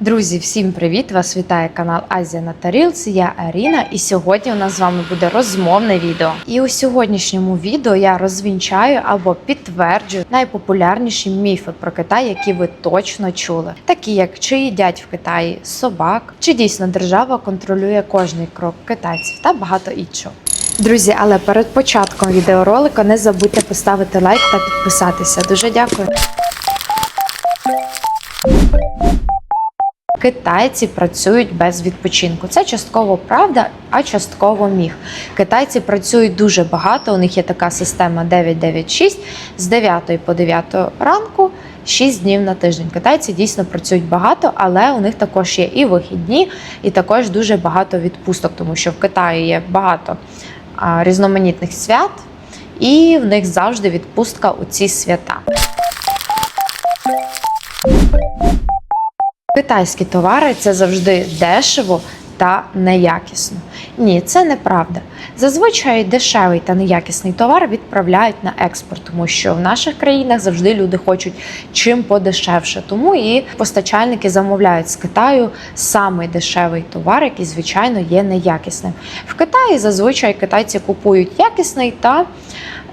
Друзі, всім привіт! Вас вітає канал Азія на Тарілці. Я Аріна, і сьогодні у нас з вами буде розмовне відео. І у сьогоднішньому відео я розвінчаю або підтверджую найпопулярніші міфи про Китай, які ви точно чули, такі як чи їдять в Китаї собак, чи дійсно держава контролює кожний крок китайців та багато іншого. Друзі, але перед початком відеоролика не забудьте поставити лайк та підписатися. Дуже дякую. Китайці працюють без відпочинку. Це частково правда, а частково міф. Китайці працюють дуже багато. У них є така система 996 з 9 по 9 ранку. 6 днів на тиждень. Китайці дійсно працюють багато, але у них також є і вихідні, і також дуже багато відпусток, тому що в Китаї є багато різноманітних свят, і в них завжди відпустка у ці свята. Китайські товари це завжди дешево та неякісно. Ні, це неправда. Зазвичай дешевий та неякісний товар відправляють на експорт, тому що в наших країнах завжди люди хочуть чим подешевше. Тому і постачальники замовляють з Китаю самий дешевий товар, який звичайно є неякісним. В Китаї зазвичай китайці купують якісний та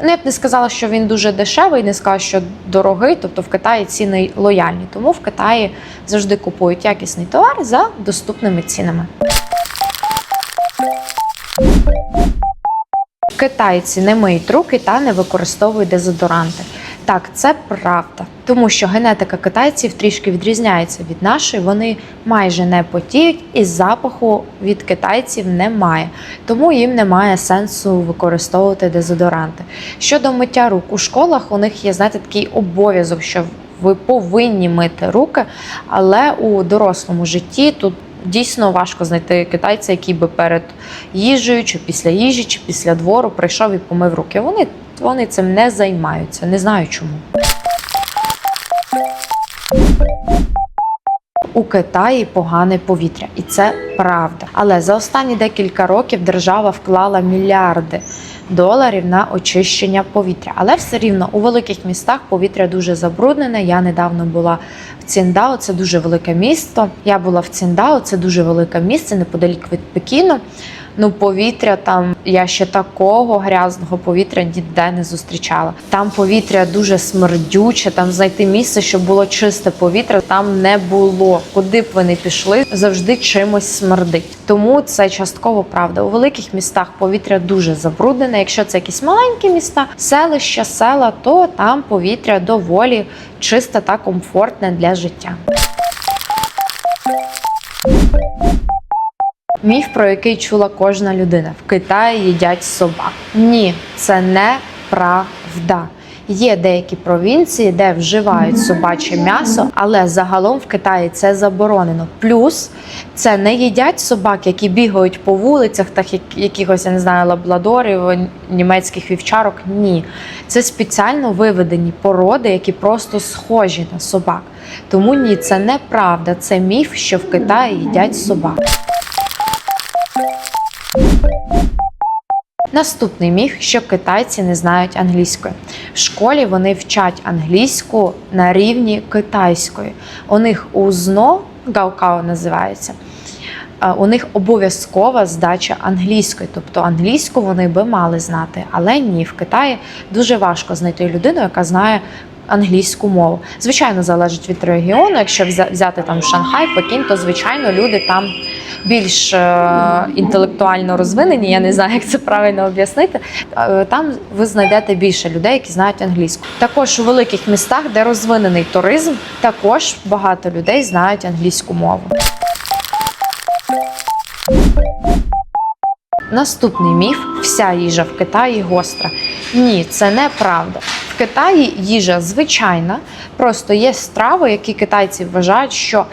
Ну, я б не сказала, що він дуже дешевий, не сказала, що дорогий. Тобто в Китаї ціни лояльні. Тому в Китаї завжди купують якісний товар за доступними цінами. Китайці не миють руки та не використовують дезодоранти. Так, це правда, тому що генетика китайців трішки відрізняється від нашої. Вони майже не потіють, і запаху від китайців немає, тому їм немає сенсу використовувати дезодоранти. Щодо миття рук у школах, у них є знаєте, такий обов'язок, що ви повинні мити руки, але у дорослому житті тут. Дійсно важко знайти китайця, який би перед їжею, чи після їжі, чи після двору прийшов і помив руки. Вони, вони цим не займаються. Не знаю чому. У Китаї погане повітря, і це правда. Але за останні декілька років держава вклала мільярди доларів на очищення повітря. Але все рівно у великих містах повітря дуже забруднене. Я недавно була в Ціндао, це дуже велике місто. Я була в Ціндао, це дуже велике місце неподалік від Пекіну. Ну, повітря там я ще такого грязного повітря ніде не зустрічала. Там повітря дуже смердюче. Там знайти місце, щоб було чисте повітря, там не було. Куди б ви не пішли, завжди чимось смердить. Тому це частково правда. У великих містах повітря дуже забруднене. Якщо це якісь маленькі міста, селища, села, то там повітря доволі чисте та комфортне для життя. Міф, про який чула кожна людина. В Китаї їдять собак. Ні, це не правда. Є деякі провінції, де вживають собаче м'ясо, але загалом в Китаї це заборонено. Плюс це не їдять собак, які бігають по вулицях, так як якихось я не знаю, лабладорів, німецьких вівчарок. Ні, це спеціально виведені породи, які просто схожі на собак. Тому ні, це неправда. Це міф, що в Китаї їдять собак. Наступний міф, що китайці не знають англійської. В школі вони вчать англійську на рівні китайської. У них УЗНО, гаукао називається. е, У них обов'язкова здача англійської, тобто англійську вони би мали знати, але ні, в Китаї дуже важко знайти людину, яка знає англійську мову. Звичайно, залежить від регіону. Якщо взя- взяти там Шанхай, Пекін, то звичайно люди там більш е, інтелектуально розвинені. Я не знаю, як це правильно об'яснити. Е, Там ви знайдете більше людей, які знають англійську. Також у великих містах, де розвинений туризм, також багато людей знають англійську мову. Наступний міф: вся їжа в Китаї гостра. Ні, це неправда. В Китаї їжа звичайна, просто є страви, які китайці вважають, що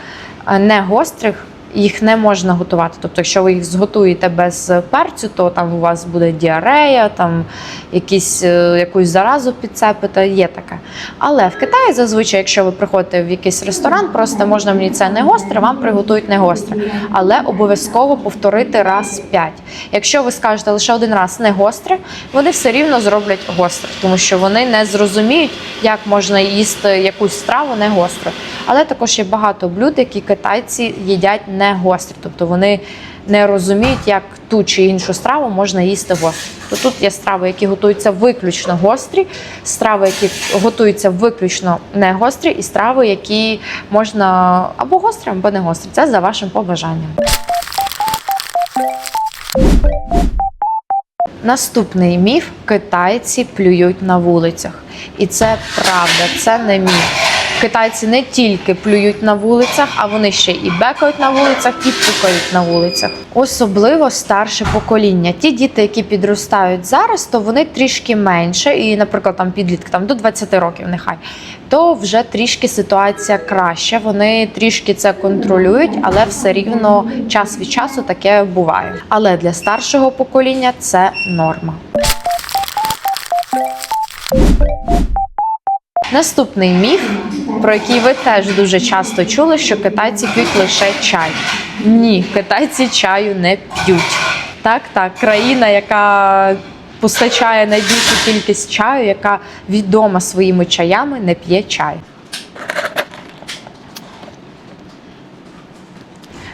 е, не гострих їх не можна готувати. Тобто, якщо ви їх зготуєте без перцю, то там у вас буде діарея, там якісь, е, якусь заразу підцепите, є таке. Але в Китаї зазвичай, якщо ви приходите в якийсь ресторан, просто можна мені це не гостре, вам приготують не гостре. Але обов'язково повторити раз п'ять. Якщо ви скажете лише один раз не гостре, вони все рівно зроблять гостре, тому що вони не зрозуміють, як можна їсти якусь страву не гостро. Але також є багато блюд, які китайці їдять не гострі, тобто вони не розуміють, як ту чи іншу страву можна їсти гостро. То тут є страви, які готуються виключно гострі, страви, які готуються виключно не гострі, і страви, які можна або гострі, або не гострі. Це за вашим побажанням. Наступний міф: китайці плюють на вулицях. І це правда, це не міф. Китайці не тільки плюють на вулицях, а вони ще і бекають на вулицях, і пукають на вулицях. Особливо старше покоління. Ті діти, які підростають зараз, то вони трішки менше, і, наприклад, там підлітки там до 20 років, нехай. То вже трішки ситуація краща. Вони трішки це контролюють, але все рівно час від часу таке буває. Але для старшого покоління це норма. Наступний міф, про який ви теж дуже часто чули, що китайці п'ють лише чай. Ні, китайці чаю не п'ють. Так, так, країна, яка постачає найбільшу кількість чаю, яка відома своїми чаями, не п'є чай.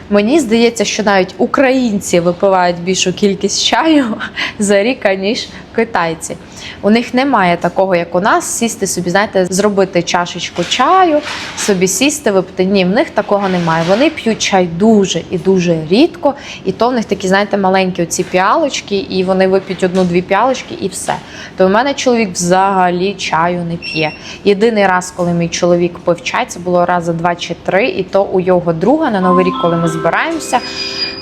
Мені здається, що навіть українці випивають більшу кількість чаю за рік, ніж китайці. У них немає такого, як у нас, сісти собі, знаєте, зробити чашечку чаю, собі сісти, випити. Ні, в них такого немає. Вони п'ють чай дуже і дуже рідко, і то в них такі, знаєте, маленькі оці піалочки, і вони вип'ють одну-дві піалочки, і все. То в мене чоловік взагалі чаю не п'є. Єдиний раз, коли мій чоловік пив чай, це було рази два чи три, і то у його друга на новий рік, коли ми збираємося.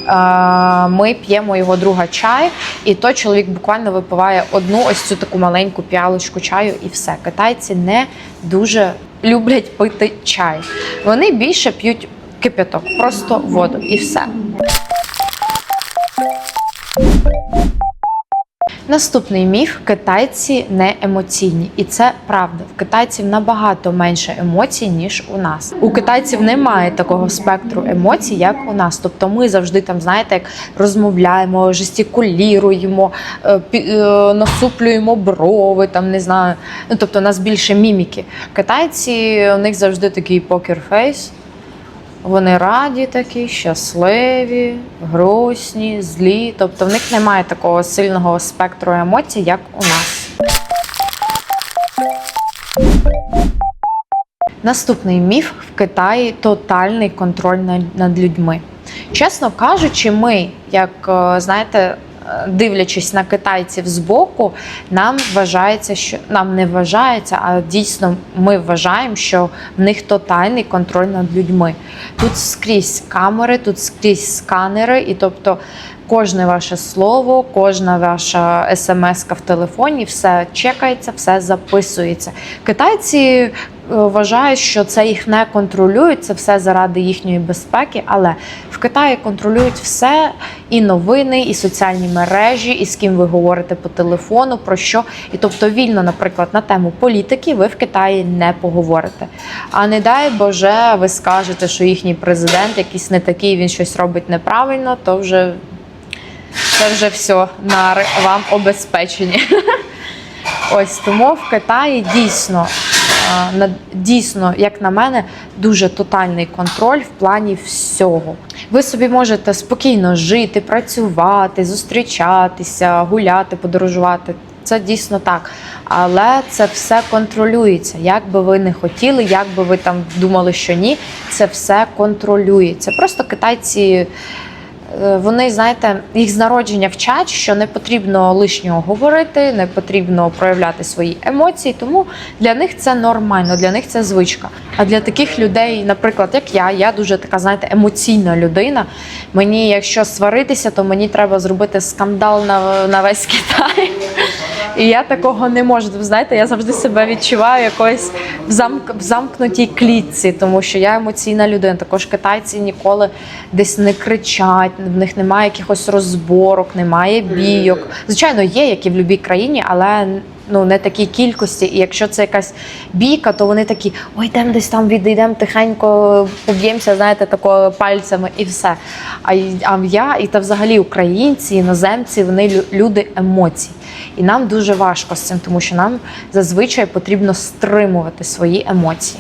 е, Ми п'ємо його друга чай, і то чоловік буквально випиває одну ось цю таку маленьку піалочку чаю, і все. Китайці не дуже люблять пити чай. Вони більше п'ють кипяток, просто воду, і все. Наступний міф: китайці не емоційні, і це правда. В китайців набагато менше емоцій ніж у нас. У китайців немає такого спектру емоцій, як у нас. Тобто, ми завжди там, знаєте, як розмовляємо, жестикуліруємо, е, е, насуплюємо брови, там не знаю. Ну тобто, у нас більше міміки. Китайці у них завжди такий покерфейс. Вони раді такі, щасливі, грустні, злі. Тобто в них немає такого сильного спектру емоцій, як у нас. Наступний міф в Китаї тотальний контроль над- людьми. Чесно кажучи, ми, як е, знаєте, дивлячись на китайців збоку, нам вважається, що нам не вважається, а дійсно ми вважаємо, що в них тотальний контроль над людьми. Тут скрізь камери, тут скрізь сканери, і тобто кожне ваше слово, кожна ваша смс в телефоні, все чекається, все записується. Китайці е, вважають, що це їх не контролюють, це все заради їхньої безпеки. Але в Китаї контролюють все і новини, і соціальні мережі, і з ким ви говорите по телефону, про що. І тобто вільно, наприклад, на тему політики ви в Китаї не поговорите. А не дай Боже, ви скажете, що їхній президент якийсь не такий, він щось робить неправильно, то вже це вже все нари вам обезпечені. Ось тому в Китаї дійсно, дійсно, як на мене, дуже тотальний контроль в плані всього. Ви собі можете спокійно жити, працювати, зустрічатися, гуляти, подорожувати. Це дійсно так. Але це все контролюється. Як би ви не хотіли, як би ви там думали, що ні, це все контролюється. Просто китайці. Е, Вони, знаєте, їх з народження вчать, що не потрібно лишнього говорити, не потрібно проявляти свої емоції. Тому для них це нормально, для них це звичка. А для таких людей, наприклад, як я, я дуже така, знаєте, емоційна людина. Мені, якщо сваритися, то мені треба зробити скандал на, на весь Китай. І я такого не можу. Знаєте, я завжди себе відчуваю якось в, замк, в замкнутій клітці, тому що я емоційна людина. Також китайці ніколи десь не кричать, в них немає якихось розборок, немає бійок. Звичайно, є, як і в будь-якій країні, але ну не такій кількості. І якщо це якась бійка, то вони такі: ой, йдемо десь там відійдемо тихенько, поб'ємося, знаєте, тако пальцями і все. А, а я, і та взагалі українці, іноземці, вони люди емоцій. І нам дуже важко з цим, тому що нам зазвичай потрібно стримувати свої емоції.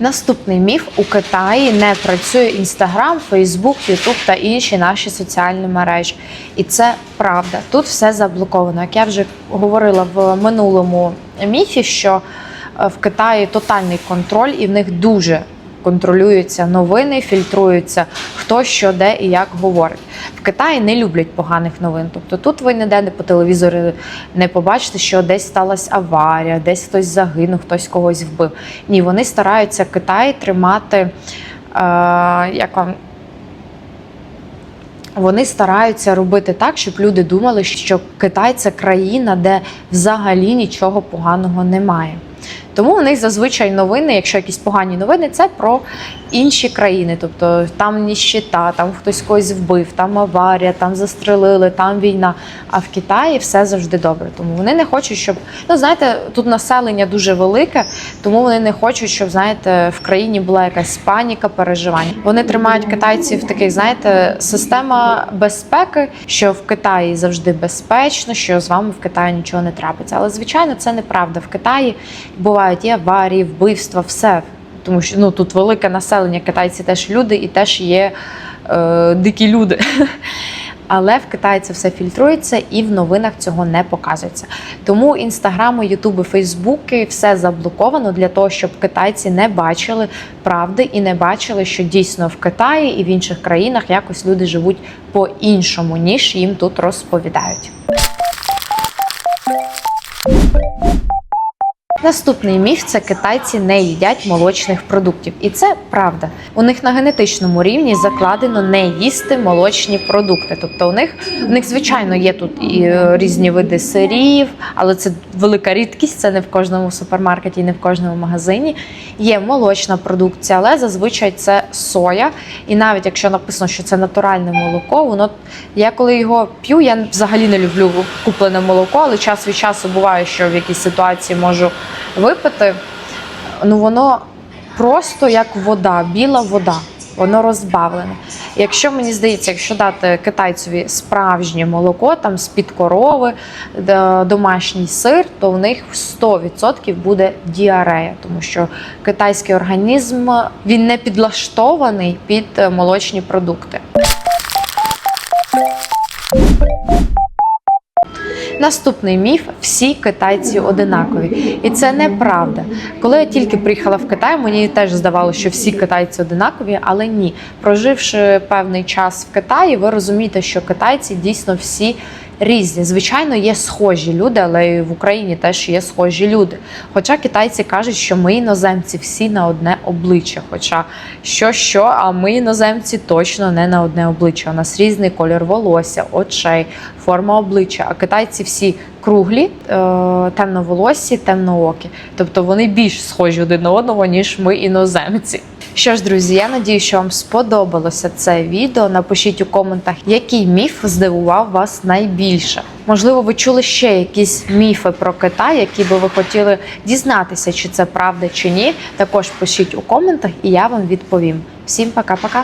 Наступний міф у Китаї не працює Інстаграм, Фейсбук, Ютуб та інші наші соціальні мережі. І це правда. Тут все заблоковано. Як я вже говорила в минулому міфі, що е, в Китаї тотальний контроль, і в них дуже контролюються новини, фільтруються хто що де і як говорить. В Китаї не люблять поганих новин. Тобто тут ви ніде не по телевізору не побачите, що десь сталася аварія, десь хтось загинув, хтось когось вбив. Ні, вони стараються Китай тримати. Е, як вам вони стараються робити так, щоб люди думали, що Китай це країна, де взагалі нічого поганого немає. Тому у них зазвичай новини, якщо якісь погані новини, це про інші країни. Тобто там ніщита, там хтось когось вбив, там аварія, там застрелили, там війна. А в Китаї все завжди добре. Тому вони не хочуть, щоб ну знаєте, тут населення дуже велике, тому вони не хочуть, щоб знаєте, в країні була якась паніка, переживання. Вони тримають китайців таких, знаєте, система безпеки, що в Китаї завжди безпечно, що з вами в Китаї нічого не трапиться. Але звичайно, це неправда. В Китаї бувають і аварії, вбивства, все. Тому що ну тут велике населення, китайці теж люди і теж є е, дикі люди. Але в Китаї це все фільтрується і в новинах цього не показується. Тому інстаграми, ютуби, фейсбуки все заблоковано для того, щоб китайці не бачили правди і не бачили, що дійсно в Китаї і в інших країнах якось люди живуть по-іншому, ніж їм тут розповідають. Наступний міф це китайці не їдять молочних продуктів, і це правда. У них на генетичному рівні закладено не їсти молочні продукти. Тобто, у них у них звичайно є тут і е, різні види сирів, але це велика рідкість. Це не в кожному супермаркеті, не в кожному магазині. Є молочна продукція, але зазвичай це соя. І навіть якщо написано, що це натуральне молоко, воно я коли його п'ю, я взагалі не люблю куплене молоко, але час від часу буває, що в якійсь ситуації можу випити. Ну воно просто як вода, біла вода. Воно розбавлене. Якщо мені здається, якщо дати китайцеві справжнє молоко, там з-під корови, домашній сир, то в них 100% буде діарея, тому що китайський організм він не підлаштований під е, молочні продукти. Наступний міф: всі китайці одинакові, і це неправда. Коли я тільки приїхала в Китай, мені теж здавалося, що всі китайці одинакові, але ні. Проживши певний час в Китаї, ви розумієте, що китайці дійсно всі різні. Звичайно, є схожі люди, але і в Україні теж є схожі люди. Хоча китайці кажуть, що ми іноземці всі на одне обличчя. Хоча що, що, а ми іноземці точно не на одне обличчя. У нас різний колір волосся, очей, форма обличчя. А китайці всі круглі, е, темноволосі, темноокі. Тобто вони більш схожі один на одного, ніж ми іноземці. Що ж, друзі, я надію, що вам сподобалося це відео. Напишіть у коментах, який міф здивував вас найбільше. Можливо, ви чули ще якісь міфи про Китай, які би ви хотіли дізнатися, чи це правда чи ні. Також пишіть у коментах, і я вам відповім. Всім пока-пока.